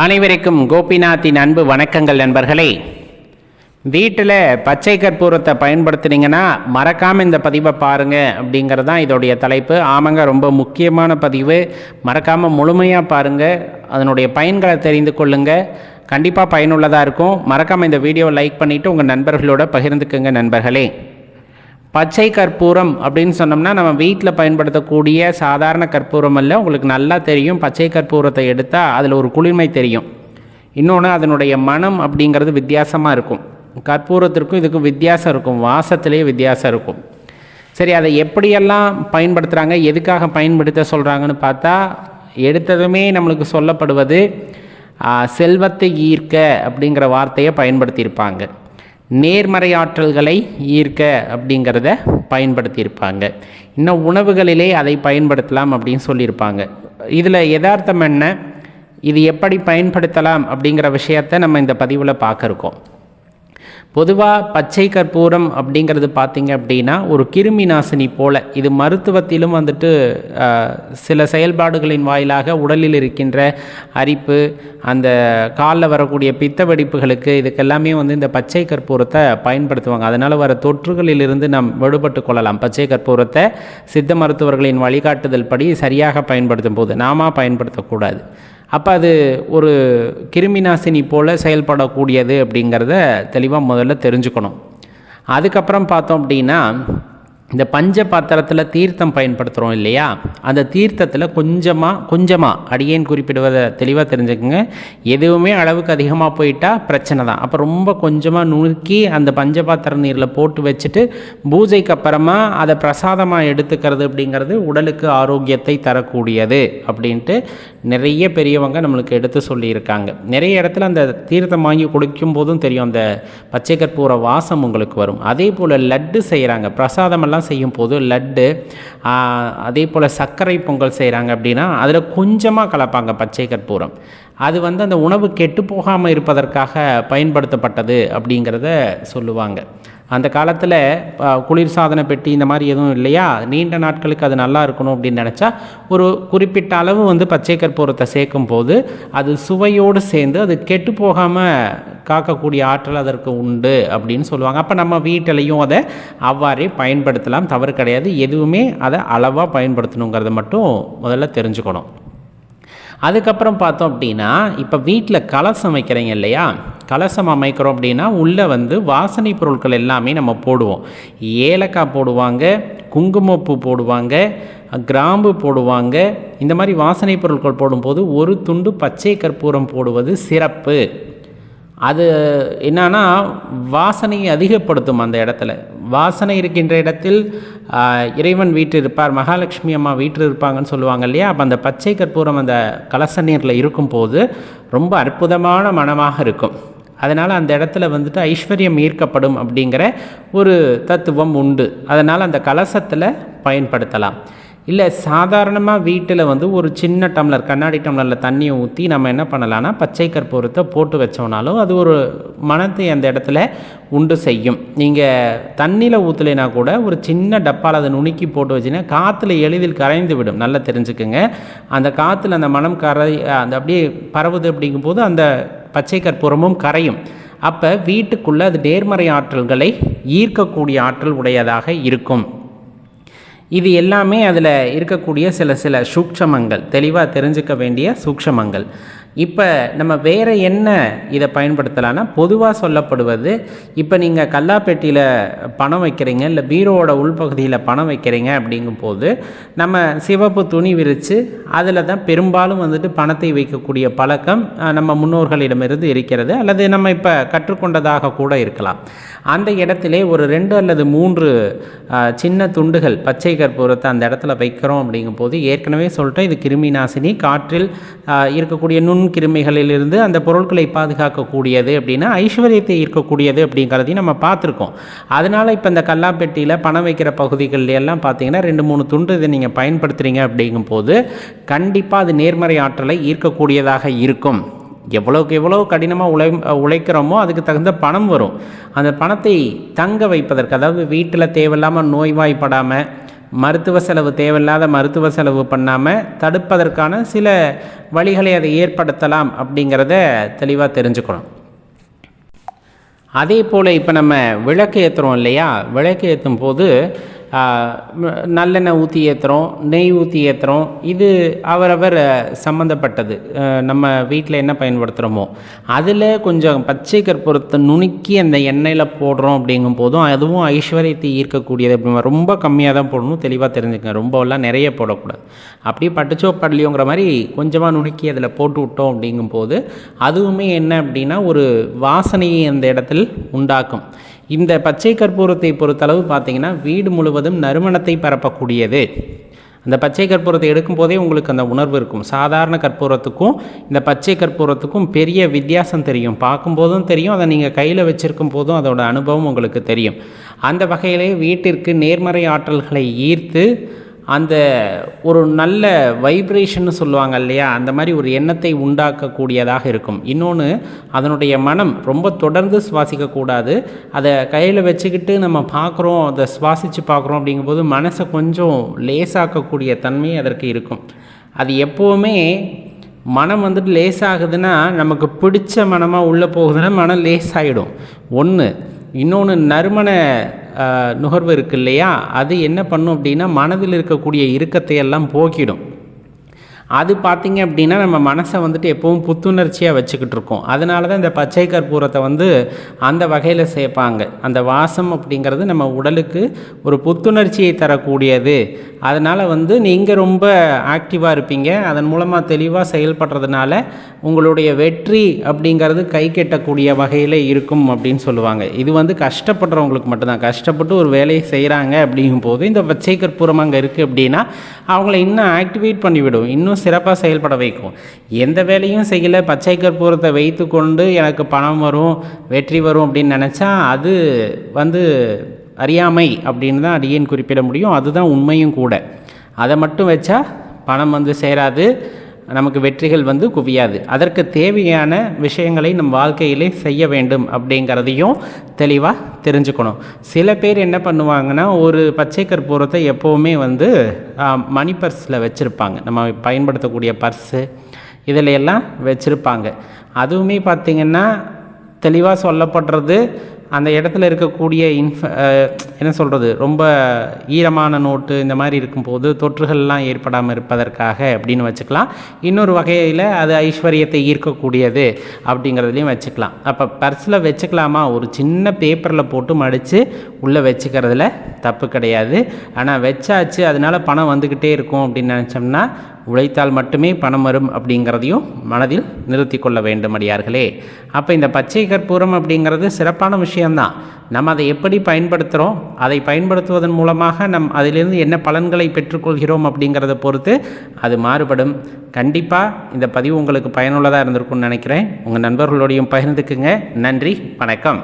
அனைவருக்கும் கோபிநாத்தின் அன்பு வணக்கங்கள் நண்பர்களே. வீட்டில் பச்சை கற்பூரத்தை பயன்படுத்துனீங்கன்னா மறக்காமல் இந்த பதிவை பாருங்கள் அப்படிங்கிறது தான் இதோடைய தலைப்பு. ஆமாங்க ரொம்ப முக்கியமான பதிவு. மறக்காமல் முழுமையாக பாருங்கள் அதனுடைய பயன்களை தெரிந்து கொள்ளுங்கள் கண்டிப்பாக பயனுள்ளதாக இருக்கும். மறக்காமல் இந்த வீடியோவை லைக் பண்ணிவிட்டு உங்கள் நண்பர்களோட பகிர்ந்துக்குங்க நண்பர்களே. பச்சை கற்பூரம் அப்படின்னு சொன்னோம்னா நம்ம வீட்டில் பயன்படுத்தக்கூடிய சாதாரண கற்பூரம் அல்ல. உங்களுக்கு நல்லா தெரியும். பச்சை கற்பூரத்தை எடுத்தால் அதில் ஒரு குளிர்மை தெரியும். இன்னொன்று அதனுடைய மனம் அப்படிங்கிறது வித்தியாசமாக இருக்கும். கற்பூரத்திற்கும் இதுக்கும் வித்தியாசம் இருக்கும். வாசத்திலேயே வித்தியாசம் இருக்கும். சரி அதை எப்படியெல்லாம் பயன்படுத்துகிறாங்க எதுக்காக பயன்படுத்த சொல்கிறாங்கன்னு பார்த்தா எடுத்ததுமே நம்மளுக்கு சொல்லப்படுவது செல்வத்தை ஈர்க்க அப்படிங்கிற வார்த்தையை பயன்படுத்தியிருப்பாங்க. நேர்மறை ஆற்றல்களை ஈர்க்க அப்படிங்கிறத பயன்படுத்தியிருப்பாங்க. இன்னும் உணவுகளிலே அதை பயன்படுத்தலாம் அப்படின்னு சொல்லியிருப்பாங்க. இதில் யதார்த்தம் என்ன? இது எப்படி பயன்படுத்தலாம் அப்படிங்கிற விஷயத்தை நம்ம இந்த பதிவில் பார்க்குறோம். பொதுவாக பச்சை கற்பூரம் அப்படிங்கிறது பார்த்தீங்க அப்படின்னா ஒரு கிருமி நாசினி போல. இது மருத்துவத்திலும் வந்துட்டு சில செயல்பாடுகளின் வாயிலாக உடலில் இருக்கின்ற அரிப்பு அந்த காலில் வரக்கூடிய பித்த வெடிப்புகளுக்கு இதுக்கெல்லாமே வந்து இந்த பச்சை கற்பூரத்தை பயன்படுத்துவாங்க. அதனால் வர தொற்றுகளிலிருந்து நாம் விடுபட்டு கொள்ளலாம். பச்சை கற்பூரத்தை சித்த மருத்துவர்களின் வழிகாட்டுதல் படி சரியாக பயன்படுத்தும் போது நாம பயன்படுத்தக்கூடாது. அப்போ அது ஒரு கிருமிநாசினி போல் செயல்படக்கூடியது அப்படிங்கிறத தெளிவாக முதல்ல தெரிஞ்சுக்கணும். அதுக்கப்புறம் பார்த்தோம் அப்படின்னா இந்த பஞ்ச பாத்திரத்தில் தீர்த்தம் பயன்படுத்துகிறோம் இல்லையா? அந்த தீர்த்தத்தில் கொஞ்சமாக கொஞ்சமாக அடியேன் குறிப்பிடுவதை தெளிவாக தெரிஞ்சுக்கோங்க. எதுவுமே அளவுக்கு அதிகமாக போயிட்டால் பிரச்சனை தான். அப்போ ரொம்ப கொஞ்சமாக நுணுக்கி அந்த பஞ்ச பாத்திர நீரில் போட்டு வச்சுட்டு பூஜைக்கு அப்புறமா அதை பிரசாதமாக எடுத்துக்கிறது அப்படிங்கிறது உடலுக்கு ஆரோக்கியத்தை தரக்கூடியது அப்படின்ட்டு நிறைய பெரியவங்க நம்மளுக்கு எடுத்து சொல்லியிருக்காங்க. நிறைய இடத்துல அந்த தீர்த்தம் வாங்கி குடிக்கும் போதும் தெரியும் அந்த பச்சை கற்பூர வாசம் உங்களுக்கு வரும். அதே போல் லட்டு செய்கிறாங்க பிரசாதமெல்லாம் செய்யும் போது லட்டு அதே போல் சர்க்கரை பொங்கல் செய்கிறாங்க அப்படின்னா அதில் கொஞ்சமாக கலப்பாங்க பச்சை கற்பூரம் அது வந்து அந்த உணவு கெட்டு போகாமல் இருப்பதற்காக பயன்படுத்தப்பட்டது அப்படிங்கிறத சொல்லுவாங்க. அந்த காலத்தில் குளிர்சாதன பெட்டி இந்த மாதிரி எதுவும் இல்லையா? நீண்ட நாட்களுக்கு அது நல்லா இருக்கணும் அப்படின்னு நினச்சா ஒரு குறிப்பிட்ட அளவு வந்து பச்சை கற்பூரத்தை சேர்க்கும் போது அது சுவையோடு சேர்ந்து அது கெட்டு போகாமல் காக்கக்கூடிய ஆற்றல் அதற்கு உண்டு அப்படின்னு சொல்லுவாங்க. அப்போ நம்ம வீட்டிலையும் அதை அவ்வாறே பயன்படுத்தலாம். தவறு கிடையாது. எதுவுமே அதை அளவாக பயன்படுத்தணுங்கிறத மட்டும் முதல்ல தெரிஞ்சுக்கணும். அதுக்கப்புறம் பார்த்தோம் அப்படின்னா இப்போ வீட்டில் கலசம் வைக்கிறீங்க இல்லையா? கலசம் அமைக்கிறோம் அப்படின்னா உள்ளே வந்து வாசனை பொருட்கள் எல்லாமே நம்ம போடுவோம். ஏலக்காய் போடுவாங்க குங்குமப்பூ போடுவாங்க கிராம்பு போடுவாங்க. இந்த மாதிரி வாசனை பொருட்கள் போடும்போது ஒரு துண்டு பச்சை கற்பூரம் போடுவது சிறப்பு. அது என்னன்னா வாசனையை அதிகப்படுத்தும் அந்த இடத்துல. வாசனை இருக்கின்ற இடத்தில் இறைவன் வீட்டு இருப்பார் மகாலட்சுமி அம்மா வீட்டில் இருப்பாங்கன்னு சொல்லுவாங்க இல்லையா? அப்போ அந்த பச்சை கற்பூரம் அந்த கலச நீரில் இருக்கும்போது ரொம்ப அற்புதமான மனமாக இருக்கும். அதனால் அந்த இடத்துல வந்துட்டு ஐஸ்வர்யம் ஈர்க்கப்படும் அப்படிங்கிற ஒரு தத்துவம் உண்டு. அதனால் அந்த கலசத்தில் பயன்படுத்தலாம். இல்லை சாதாரணமாக வீட்டில் வந்து ஒரு சின்ன டம்ளர் கண்ணாடி டம்ளரில் தண்ணியை ஊற்றி நம்ம என்ன பண்ணலாம்னா பச்சை கற்பூரத்தை போட்டு வச்சோம்னாலும் அது ஒரு மனத்தை அந்த இடத்துல உண்டு செய்யும். நீங்கள் தண்ணியில் ஊற்றலைனா கூட ஒரு சின்ன டப்பாவில் அதை நுணுக்கி போட்டு வச்சிங்கன்னா காற்றுல எளிதில் கரைந்து விடும். நல்லா தெரிஞ்சுக்குங்க. அந்த காற்றுல அந்த மனம் கரை அந்த அப்படியே பரவுது அப்படிங்கும்போது அந்த பச்சை கற்பூரமும் கரையும். அப்போ வீட்டுக்குள்ளே அது நேர்மறை ஆற்றல்களை ஈர்க்கக்கூடிய ஆற்றல் உடையதாக இருக்கும். இது எல்லாமே அதில் இருக்கக்கூடிய சில சில சூக்ஷமங்கள் தெளிவாக தெரிஞ்சுக்க வேண்டிய சூக்ஷமங்கள். இப்போ நம்ம வேறு என்ன இதை பயன்படுத்தலாம்னா பொதுவாக சொல்லப்படுவது இப்போ நீங்கள் கல்லாப்பெட்டியில் பணம் வைக்கிறீங்க இல்லை பீரோவோட உள்பகுதியில் பணம் வைக்கிறீங்க அப்படிங்கும்போது நம்ம சிவப்பு துணி விரித்து அதில் தான் பெரும்பாலும் வந்துட்டு பணத்தை வைக்கக்கூடிய பழக்கம் நம்ம முன்னோர்களிடமிருந்து இருக்கிறது அல்லது நம்ம இப்போ கற்றுக்கொண்டதாக கூட இருக்கலாம். அந்த இடத்திலே ஒரு ரெண்டு அல்லது மூன்று சின்ன துண்டுகள் பச்சை கற்பூரத்தை அந்த இடத்துல வைக்கிறோம் அப்படிங்கும்போது ஏற்கனவே சொல்லிட்டேன் இது கிருமி நாசினி காற்றில் இருக்கக்கூடிய நுண் கிருமிகளிலிருந்து அந்த பொருட்களை பாதுகாக்கக்கூடியது அப்படின்னா ஐஸ்வர்யத்தை ஈர்க்கக்கூடியது அப்படிங்கிறதையும் நம்ம பார்த்துருக்கோம். அதனால் இப்போ இந்த கல்லாப்பெட்டியில் பணம் வைக்கிற பகுதிகளில் எல்லாம் பார்த்தீங்கன்னா ரெண்டு மூணு துண்டு இதை நீங்கள் பயன்படுத்துகிறீங்க அப்படிங்கும்போது கண்டிப்பாக அது நேர்மறை ஆற்றலை ஈர்க்கக்கூடியதாக இருக்கும். எவ்வளோக்கு எவ்வளோ கடினமாக உழை உழைக்கிறோமோ அதுக்கு தகுந்த பணம் வரும். அந்த பணத்தை தங்க வைப்பதற்கு அதாவது வீட்டில் தேவையில்லாமல் நோய்வாய்ப்படாமல் மருத்துவ செலவு தேவையில்லாத மருத்துவ செலவு பண்ணாமல் தடுப்பதற்கான சில வழிகளை அதை ஏற்படுத்தலாம் அப்படிங்கிறத தெளிவாக தெரிஞ்சுக்கணும். அதே போல் இப்போ நம்ம விளக்கு ஏற்றுறோம் இல்லையா? விளக்கு ஏற்றும் போது நல்லெண்ணெய் ஊற்றி ஏற்றுறோம் நெய் ஊற்றி ஏற்றுறோம் இது அவரவர் சம்மந்தப்பட்டது நம்ம வீட்டில் என்ன பயன்படுத்துகிறோமோ அதில் கொஞ்சம் பச்சை கற்பூரத்தை நுணுக்கி அந்த எண்ணெயில் போடுறோம் அப்படிங்கும் போதும் அதுவும் ஐஸ்வர்யத்தை ஈர்க்கக்கூடியது அப்படி ரொம்ப கம்மியாக தான் போடணும். தெளிவாக தெரிஞ்சுக்கங்க. ரொம்பலாம் நிறைய போடக்கூடாது. அப்படியே பட்டுச்சோ படலையோங்கிற மாதிரி கொஞ்சமாக நுணுக்கி அதில் போட்டு விட்டோம் அப்படிங்கும்போது அதுவுமே என்ன அப்படின்னா ஒரு வாசனையை அந்த இடத்தில் உண்டாக்கும். இந்த பச்சை கற்பூரத்தை பொறுத்தளவு பார்த்தீங்கன்னா வீடு முழுவதும் நறுமணத்தை பரப்பக்கூடியது. அந்த பச்சை கற்பூரத்தை எடுக்கும் போதே உங்களுக்கு அந்த உணர்வு இருக்கும். சாதாரண கற்பூரத்துக்கும் இந்த பச்சை கற்பூரத்துக்கும் பெரிய வித்தியாசம் தெரியும். பார்க்கும்போதும் தெரியும் அதை நீங்கள் கையில் வச்சிருக்கும் போதும் அதோட அனுபவம் உங்களுக்கு தெரியும். அந்த வகையிலே வீட்டிற்கு நேர்மறை ஆற்றல்களை ஈர்த்து அந்த ஒரு நல்ல வைப்ரேஷன்னு சொல்லுவாங்க இல்லையா? அந்த மாதிரி ஒரு எண்ணத்தை உண்டாக்கக்கூடியதாக இருக்கும். இன்னொன்று அதனுடைய மனம் ரொம்ப தொடர்ந்து சுவாசிக்கக்கூடாது. அதை கையில் வச்சுக்கிட்டு நம்ம பார்க்குறோம் அதை சுவாசித்து பார்க்குறோம் அப்படிங்கும்போது மனசை கொஞ்சம் லேசாக்கக்கூடிய தன்மை அதற்கு இருக்கும். அது எப்போவுமே மனம் வந்துட்டு லேசாகுதுன்னா நமக்கு பிடிச்ச மனமாக உள்ளே போகுதுன்னா மனம் லேசாகிடும் ஒன்று இன்னொன்று நறுமண நுகர்வு இருக்கு இல்லையா? அது என்ன பண்ணும் அப்படின்னா மனதில் இருக்கக்கூடிய இறுக்கத்தை எல்லாம் போக்கிடும். அது பார்த்தீங்க அப்படின்னா நம்ம மனசை வந்துட்டு எப்பவும் புத்துணர்ச்சியாக வச்சுக்கிட்டு இருக்கோம். அதனால தான் இந்த பச்சை கற்பூரத்தை வந்து அந்த வகையில் சேர்ப்பாங்க அந்த வாசம் அப்படிங்கிறது நம்ம உடலுக்கு ஒரு புத்துணர்ச்சியை தரக்கூடியது. அதனால் வந்து நீங்கள் ரொம்ப ஆக்டிவாக இருப்பீங்க. அதன் மூலமாக தெளிவாக செயல்படுறதுனால உங்களுடைய வெற்றி அப்படிங்கிறது கை கெட்டக்கூடிய வகையில் இருக்கும் அப்படின்னு சொல்லுவாங்க. இது வந்து கஷ்டப்படுறவங்களுக்கு மட்டும்தான். கஷ்டப்பட்டு ஒரு வேலையை செய்கிறாங்க அப்படிங்கும்போது இந்த பச்சை கற்பூரம் அங்கே இருக்குது அப்படின்னா அவங்கள இன்னும் ஆக்டிவேட் பண்ணிவிடும். இன்னும் சிறப்பாக செயல்பட வைக்கும். எந்த வேலையும் செய்யலை பச்சை கற்பூரத்தை வைத்து கொண்டு எனக்கு பணம் வரும் வெற்றி வரும் அப்படின்னு நினச்சா அது வந்து அறியாமை அப்படின்னு தான் அடியேன் குறிப்பிட முடியும். அதுதான் உண்மையும் கூட. அதை மட்டும் வச்சா பணம் வந்து சேராது. நமக்கு வெற்றிகள் வந்து குவியாது. அதற்கு தேவையான விஷயங்களை நம் வாழ்க்கையிலே செய்ய வேண்டும் அப்படிங்கிறதையும் தெளிவாக தெரிஞ்சுக்கணும். சில பேர் என்ன பண்ணுவாங்கன்னா ஒரு பச்சை கற்பூரத்தை எப்போவுமே வந்து மணி பர்ஸில் வச்சுருப்பாங்க. நம்ம பயன்படுத்தக்கூடிய பர்ஸு இதில் எல்லாம் வச்சுருப்பாங்க. அதுவுமே பார்த்திங்கன்னா தெளிவாக சொல்லப்படுறது அந்த இடத்துல இருக்கக்கூடிய இன்ஃப என்ன சொல்கிறது ரொம்ப ஈரமான நோட்டு இந்த மாதிரி இருக்கும்போது தொற்றுகள்லாம் ஏற்படாமல் இருப்பதற்காக அப்படின்னு வச்சுக்கலாம். இன்னொரு வகையில் அது ஐஸ்வர்யத்தை ஈர்க்கக்கூடியது அப்படிங்கிறதுலையும் வச்சுக்கலாம். அப்போ பர்ஸில் வச்சுக்கலாமா? ஒரு சின்ன பேப்பரில் போட்டு மடித்து உள்ளே வச்சுக்கிறதுல தப்பு கிடையாது. ஆனால் வச்சாச்சு அதனால பணம் வந்துக்கிட்டே இருக்கும் அப்படின்னு நினச்சோம்னா உழைத்தால் மட்டுமே பணம் வரும் அப்படிங்கிறதையும் மனதில் நிறுத்தி கொள்ள வேண்டும் அடியார்களே அப்போ இந்த பச்சை கற்பூரம் அப்படிங்கிறது சிறப்பான விஷயம் விஷயம்தான். நம்ம அதை எப்படி பயன்படுத்துகிறோம் அதை பயன்படுத்துவதன் மூலமாக நம் அதிலிருந்து என்ன பலன்களை பெற்றுக்கொள்கிறோம் அப்படிங்கிறத பொறுத்து அது மாறுபடும். கண்டிப்பாக இந்த பதிவு உங்களுக்கு பயனுள்ளதாக இருந்திருக்கும்னு நினைக்கிறேன். உங்கள் நண்பர்களோடையும் பகிர்ந்துக்குங்க. நன்றி வணக்கம்.